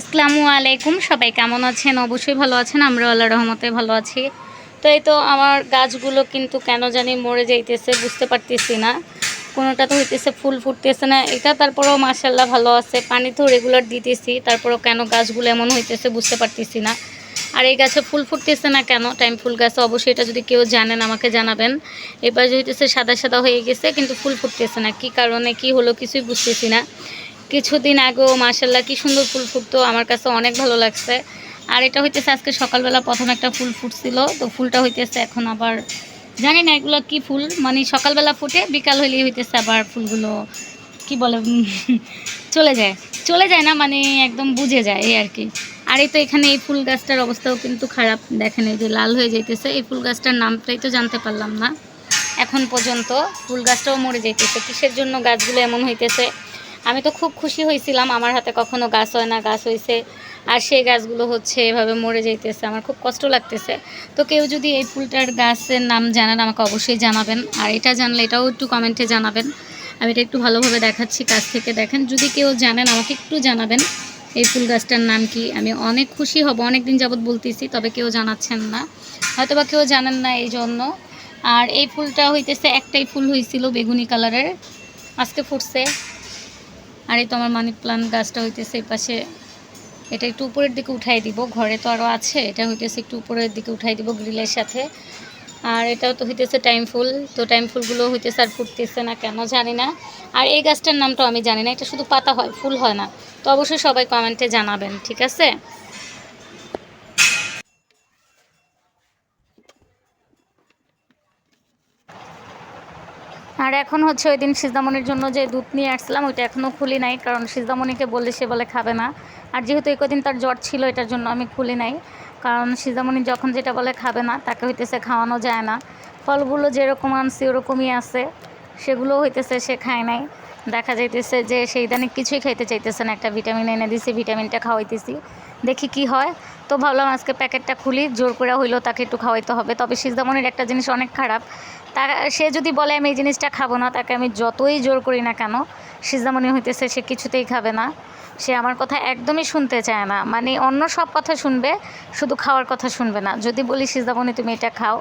আসসালামু আলাইকুম, সবাই কেমন আছেন? অবশ্যই ভালো আছেন আমরা আল্লাহ রহমতে ভালো আছি। তো এই তো আমার গাছগুলো কিন্তু কেন জানি মরে যাইতেছে, বুঝতে পারতেছি না। কোনোটা তো হইতেছে, ফুল ফুটতেছে না। এটা তারপরেও মাসাল্লাহ ভালো আছে। পানি তো রেগুলার দিতেছি, তারপরেও কেন গাছগুলো এমন হইতেছে বুঝতে পারতেছি না। আর এই গাছে ফুল ফুটতেছে না কেন? টাইম ফুল গাছে অবশ্যই এটা যদি কেউ জানেন, আমাকে জানাবেন। এবার হইতেছে সাদা সাদা হয়ে গেছে, কিন্তু ফুল ফুটতেছে না। কি কারণে, কি হলো কিছুই বুঝতেছি না। কিছুদিন আগেও মাসাল্লাহ কি সুন্দর ফুল ফুটতো। আমার কাছে অনেক ভালো লাগছে। আর এটা হইতেছে আজকে সকালবেলা প্রথম একটা ফুল ফুটছিল। তো ফুলটা হইতেছে এখন আবার, জানি না এগুলো কি ফুল। মানে সকালবেলা ফুটে, বিকাল হইলেই হইতেছে আবার ফুলগুলো, কি বলে চলে যায়। চলে যায় না মানে একদম বুঝে যায়, এই আর কি। আর এই তো এখানে এই ফুল গাছটার অবস্থাও কিন্তু খারাপ। দেখেন এই যে লাল হয়ে যাইতেছে। এই ফুল গাছটার নামটাই তো জানতে পারলাম না। এখন পর্যন্ত ফুল গাছটাও মরে যাইতেছে। কিসের জন্য গাছগুলো এমন হইতেছে? আমি তো খুব খুশি হয়েছিলাম। আমার হাতে কখনো গাছ হয় না, গাছ হয়েছে আর সেই গাছগুলো হচ্ছে এভাবে মরে যাইতেছে। আমার খুব কষ্ট লাগতেছে। তো কেউ যদি এই ফুলটার গাছের নাম জানেন, আমাকে অবশ্যই জানাবেন। আর এটা জানলে এটাও একটু কমেন্টে জানাবেন। আমি এটা একটু ভালোভাবে দেখাচ্ছি কাছ থেকে। দেখেন, যদি কেউ জানেন, আমাকে একটু জানাবেন এই ফুল গাছটার নাম কি। আমি অনেক খুশি হব অনেক দিন যাবৎ বলতেছি, তবে কেউ জানাচ্ছেন না। হয়তো বা কেউ জানেন না এই জন্য। আর এই ফুলটা হইতেছে একটাই ফুল হয়েছিল বেগুনি কালারের। আজকে ফুটছে। আর এই তো আমার মানি প্লান্ট গাছটা হইতেছে এই পাশে। এটা একটু উপরের দিকে উঠাই দিব, ঘরে তো আরও আছে। এটা হইতেছে একটু উপরের দিকে উঠাই দিব গ্রিলের সাথে। আর এটাও তো হইতেছে টাইম ফুল, তো টাইম ফুলগুলো হইতেছে আর ফুটতেছে না কেন জানি না। আর এই গাছটার নামটাও আমি জানি না, এটা শুধু পাতা হয়, ফুল হয় না। তো অবশ্যই সবাই কমেন্টে জানাবেন, ঠিক আছে? আর এখন হচ্ছে ওই দিন সিজদামণির জন্য যে দুধ নিয়ে আসছিলাম, ওইটা এখনও খুলি নাই, কারণ সিজদামণিকে বললে সে বলে খাবে না। আর যেহেতু এই কদিন তার জ্বর ছিল, এটার জন্য আমি খুলি নাই। কারণ সিজদামণি যখন যেটা বলে খাবে না, তাকে হইতেছে খাওয়ানো যায় না। ফলগুলো যেরকম আনছি, ওরকমই আছে। সেগুলো হইতেছে সে খায় নাই। দেখা যাইতেছে যে সেই ইদানিং কিছুই খাইতে চাইতেছে না। একটা ভিটামিন এনে দিছি, ভিটামিনটা খাওয়াইতেছি। দেখি কি হয়। তো ভাবলাম আজকে প্যাকেটটা খুলি, জোর করে হইলেও তাকে একটু খাওয়াইতে হবে। তবে সিজদামণির একটা জিনিস অনেক খারাপ। তা সে যদি বলে, আমি এই জিনিসটা খাব না, তাকে আমি যতই জোর করি না কেন, সিজদামণি হইতেছে, সে কিছুতেই খাবে না। সে আমার কথা একদমই শুনতে চায় না। মানে অন্য সব কথা শুনবে, শুধু খাওয়ার কথা শুনবে না। যদি বলি, সিজদামণি, তুমি এটা খাও।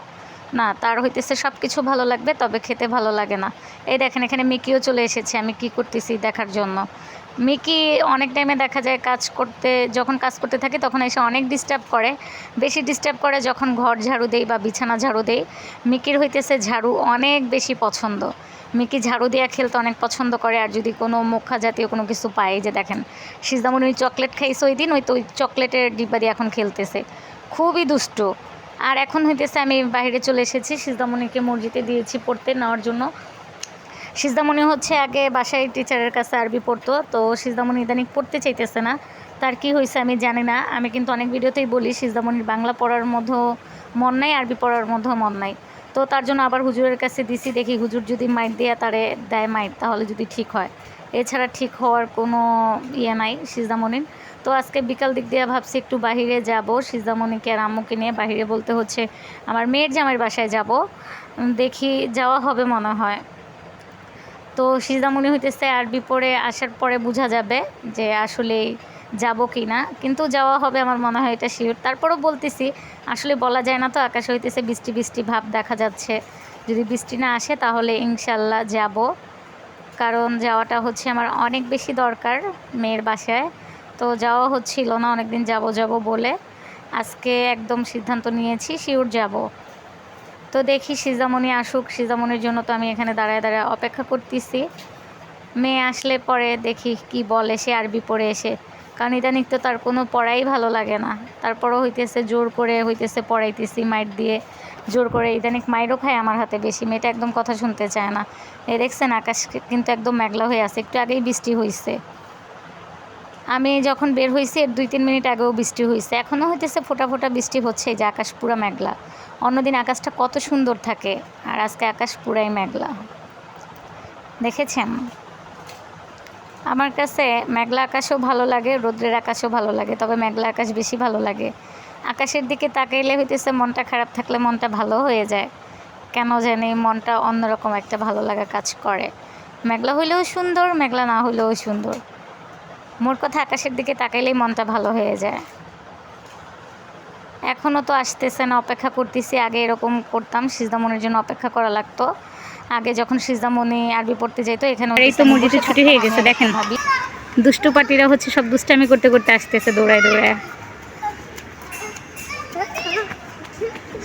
না, তার হইতেছে সব কিছু ভালো লাগবে, তবে খেতে ভালো লাগে না। এই দেখেন, এখানে মিকিও চলে এসেছে, আমি কি করতেছি দেখার জন্য। মিকি অনেক টাইমে দেখা যায় কাজ করতে, যখন কাজ করতে থাকে তখন এসে অনেক ডিস্টার্ব করে। বেশি ডিস্টার্ব করে যখন ঘর ঝাড়ু দেই বা বিছানা ঝাড়ু দেই। মিকির হইতেছে ঝাড়ু অনেক বেশি পছন্দ। মিকি ঝাড়ু দিয়া খেলতে অনেক পছন্দ করে আর যদি কোনো মুখা জাতীয় কোনো কিছু পায় যে দেখেন সিজদামনি ওই চকলেট খাইছে ওই দিন, ওই তো ওই চকলেটের ডিব্বা দিয়ে এখন খেলতেছে। খুবই দুষ্টু। আর এখন হইতেছে আমি বাইরে চলে এসেছি, সিজদামণিকে মসজিদে দিয়েছি পড়তে নেওয়ার জন্য। সিজদামণি হচ্ছে আগে বাসায় টিচারের কাছে আরবি পড়তো, তো সিজদামণি ইদানিং পড়তে চাইতেছে না। তার কি হয়েছে আমি জানি না, আমি কিন্তু অনেক ভিডিওতেই বলি সিজদামণির বাংলা পড়ার মধ্যেও মন নাই, আরবি পড়ার মধ্যেও মন নাই। তো তার জন্য আবার হুজুরের কাছে দিছি, দেখি হুজুর যদি মাইট দিয়ে তারে দেয় মাইট তাহলে যদি ঠিক হয়। এছাড়া ঠিক হওয়ার কোনো ইয়ে নাই সিজদামণির। তো আজকে বিকাল দিক দিয়ে ভাবছি একটু বাহিরে যাব, সিজদামণিকে আর আম্মুকে নিয়ে বাহিরে বলতে হচ্ছে, আমার মেয়ের জামাইয়ের বাসায় যাব। দেখি যাওয়া হবে মনে হয়। তো সিজদামণি হইতেছে আরবি পড়ে আসার পরে বোঝা যাবে যে আসলে যাব কি না। কিন্তু যাওয়া হবে আমার মনে হয় এটা শিওর তারপরও বলতেছি, আসলে বলা যায় না তো, আকাশে হইতেছে বৃষ্টি বৃষ্টি ভাব দেখা যাচ্ছে। যদি বৃষ্টি না আসে তাহলে ইনশাল্লাহ যাব। কারণ যাওয়াটা হচ্ছে আমার অনেক বেশি দরকার মেয়ের বাসায়। তো যাওয়া হচ্ছিল না, অনেকদিন যাব যাব বলে আজকে একদম সিদ্ধান্ত নিয়েছি শিওর যাব। তো দেখি সিজামণি আসুক। সিজামণির জন্য তো আমি এখানে দাঁড়ায় দাঁড়ায় অপেক্ষা করতেছি। মেয়ে আসলে পরে দেখি কি বলে সে আরবি পড়ে এসে। কারণ ইদানিক তো তার কোনো পড়াই ভালো লাগে না। তারপরও হইতেছে জোর করে, হইতেছে পড়াইতেছি মাইট দিয়ে। জোর করে ইদানিক মাইরও খায় আমার হাতে বেশি। মেয়েটা একদম কথা শুনতে চায় না। এই দেখছেন, আকাশ কিন্তু একদম মেঘলা হয়ে আছে। একটু আগেই বৃষ্টি হয়েছে আমি যখন বের হয়েছি দুই তিন মিনিট আগেও বৃষ্টি হয়েছে। এখনও হইতেছে ফোটা ফোটা বৃষ্টি হচ্ছে যে আকাশ পুরা মেঘলা। অন্যদিন আকাশটা কত সুন্দর থাকে, আর আজকে আকাশ পুরাই মেঘলা। দেখেছেন? আমার কাছে মেঘলা আকাশও ভালো লাগে, রৌদ্রের আকাশও ভালো লাগে, তবে মেঘলা আকাশ বেশি ভালো লাগে। আকাশের দিকে তাকাইলে হইতেছে মনটা খারাপ থাকলে মনটা ভালো হয়ে যায়। কেন জানি মনটা অন্যরকম একটা ভালো লাগা কাজ করে। মেঘলা হইলেও সুন্দর, মেঘলা না হইলেও সুন্দর। মোর কথা আকাশের দিকে তাকাইলেই মনটা ভালো হয়ে যায়। এখনও তো আসতেছে না অপেক্ষা করতেছি আগে এরকম করতাম সিজদামনির জন্য অপেক্ষা করা লাগতো। আগে যখন সিজদামণি আরবি পড়তে যেত এখানে এই তো মসজিদে ছুটি হয়ে গেছে, দেখেন। ভাবি দুষ্টু পাটিরা হচ্ছে সব দুষ্টামি করতে করতে আসতেছে দৌড়ায় দৌড়ায়।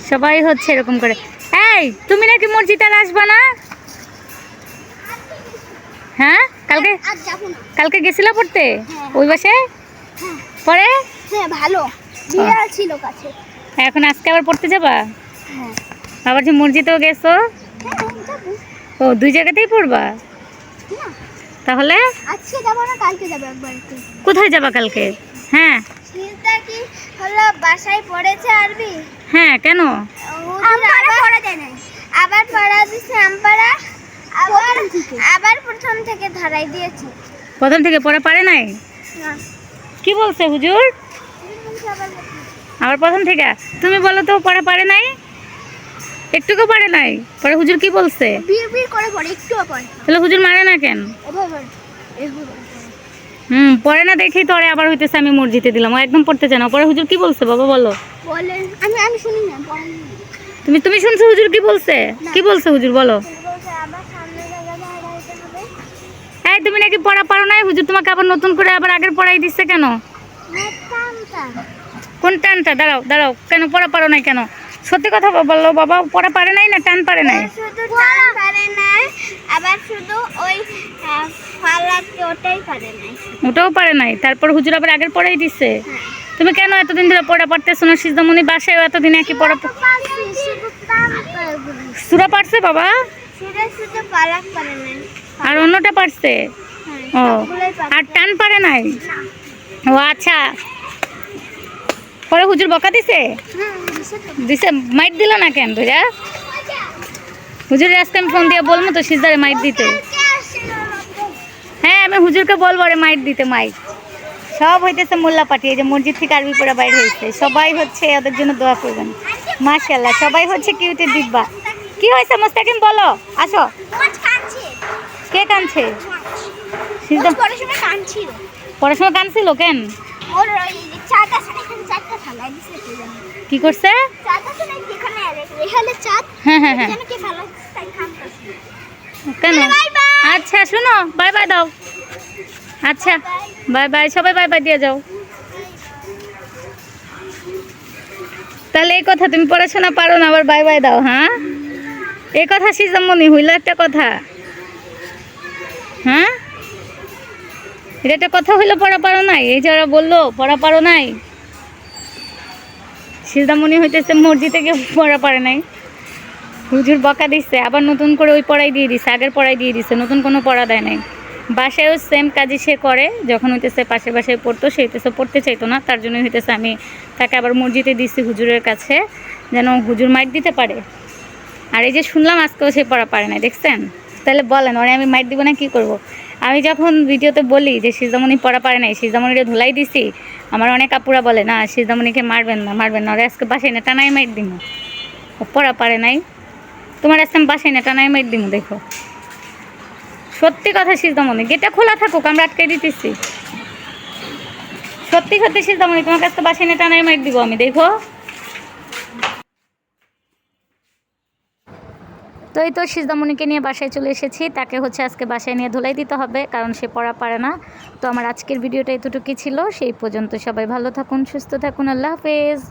সবাই হচ্ছে এরকম করে এই তুমি নাকি মসজিদে আসবা না? হ্যাঁ? কালকে কালকে গেছিলা পড়তে? হ্যাঁ। ওই বাসে? হ্যাঁ। পরে? হ্যাঁ ভালো। ছিল কাছে। এখন আজকে আবার পড়তে যাবা? হ্যাঁ। আবার যে মসজিদেও গেছো? ও দুই জায়গাতেই পড়বা? তাহলে? আজকে যাব না কালকে যাব একবার কোথায় যাবা কালকে? হ্যাঁ। কি হলো বাসায় পড়েছে আরবি? হ্যাঁ কেন? আমপাড়া পড়া যায় না আবার পড়া দিছে আমপাড়া আবার আবার প্রথম থেকে ধরাই দিয়েছে। প্রথম থেকে পড়া পারে নাই? কি বলছে হুজুর? আবার প্রথম থেকে? তুমি বলো তো পড়া পারে নাই? একটুকু পারে নাই? পরে হুজুর কি বলছে? করে পড়ে একটুও পড়ে তাহলে হুজুর মারে না কেন। হুম পড়ে না দেখেই তো ওরে আবার হইতেছে আমি মসজিদে দিলাম ও একদম পড়তে চায় না। পরে হুজুর কি বলছে বাবা বলো? বলে আমি আমি শুনি না। তুমি তুমি শুনছো হুজুর কি বলছে? কি বলছে হুজুর বলো? এই তুমি নাকি পড়া পারো নাই? হুজুর তোমাকে আবার নতুন করে আবার আগের পড়াই দিচ্ছে কেন? কোন টানটা? দাঁড়াও দাঁড়াও। কেন পড়া পারো নাই কেন? সত্যি কথা বলল বাবা পড়া পারে নাই না টান পারে নাই? শুধু টান পারে না আবার শুধু ওই ফালাতে ওটাই পারে না ওটাও পারে নাই। তারপর হুজুর আবার আগের পড়াই দিচ্ছে হ্যাঁ। তুমি কেন এতদিন ধরে পড়া পারতেছো না? সিজদামণি বাসায় এতদিন একই পড়া সুরা পারছে বাবা? শুধু শুধু পালাক পারে না আর অন্যটা পারছে? ও, আর টান পারে নাই? ও আচ্ছা। পরে হুজুর বকা দিছে? দিছে। মাইট দিল না কেন তুইরা হুজুরের আজকে আমি ফোন দিয়ে বলব তো সিজদারে মাইট দিতে? হ্যাঁ আমি হুজুরকে বলব রে মাইট দিতে মাইট সব হইতেছে মোল্লা এই যে মসজিদ থেকে আরবি পড়া বাইর হয়েছে সবাই হচ্ছে ওদের জন্য দোয়া করবেন। মাশাল্লাহ সবাই হচ্ছে কিউটের দিব্যা। কি হয়েছে মোস্তাকিম, বলো, আসো। কাঁদছে কে কাঁদছিল পড়াশোনা কানছিল। কেন? কে করছে? হ্যাঁ হ্যাঁ হ্যাঁ। কেন? Bye bye. আচ্ছা শুনো বাই বাই দাও। আচ্ছা বাই বাই সবাই বাই বাই দিয়ে যাও। তাহলে এই কথা তুমি পড়াশোনা পারো না আবার বাই বাই দাও হ্যাঁ? এই কথা সিজামনি হইল একটা কথা। হ্যাঁ? এটা একটা কথা হইল, পড়া পারো নাই? এই যারা বলল, পড়া পারো নাই? সিজামনি হইতেছে মসজিদে গিয়ে পড়া পারে নাই। হুজুর বকা দিচ্ছে আবার নতুন করে ওই পড়াই দিয়ে দিচ্ছে আগের পড়াই দিয়ে দিচ্ছে নতুন কোনো পড়া দেয় নাই। বাসায়ও সেম কাজই সে করে, যখন হইতেছে পাশে বাসায় পড়তো, সে হইতেছে পড়তে চাইতো না, তার জন্য হইতেছে আমি তাকে আবার মসজিদে দিচ্ছি হুজুরের কাছে, যেন হুজুর মাইট দিতে পারে। আর এই যে শুনলাম আজকেও সে পড়া পারে না দেখছেন? তাহলে বলেন, ওরে আমি মাইট দিব না, কি করব। আমি যখন ভিডিওতে বলি যে সিজামণি পড়া পারে নাই, সিজামণিরে ধুলাই দিছি, আমার অনেক আপুরা বলে, না, সিজামণিকে মারবেন না মারবেন না, ওরে আজকে বাসায় না টানাই মাইট দিব ও পড়া পারে নাই। তোমার আজকে আমি বাসায় না টানাই মাইট দিব দেখো। সত্যি কথা সিজদামণি গেটটা খোলা থাকুক, আমরা আটকে দিতেছি। সত্যি সত্যি সিজদামণি তোমার কাছে বাসায় না টানাই মাইট দিব আমি, দেখো। তো এই তো সিজদামণিকে নিয়ে বাসায় চলে এসেছি। তাকে হচ্ছে আজকে বাসায় নিয়ে ধুলাই দিতে হবে, কারণ সে পড়া পারে না। তো আমার আজকের ভিডিওটা এতটুকুই ছিল, সেই পর্যন্ত সবাই ভালো থাকুন, সুস্থ থাকুন, আল্লাহ হাফেজ।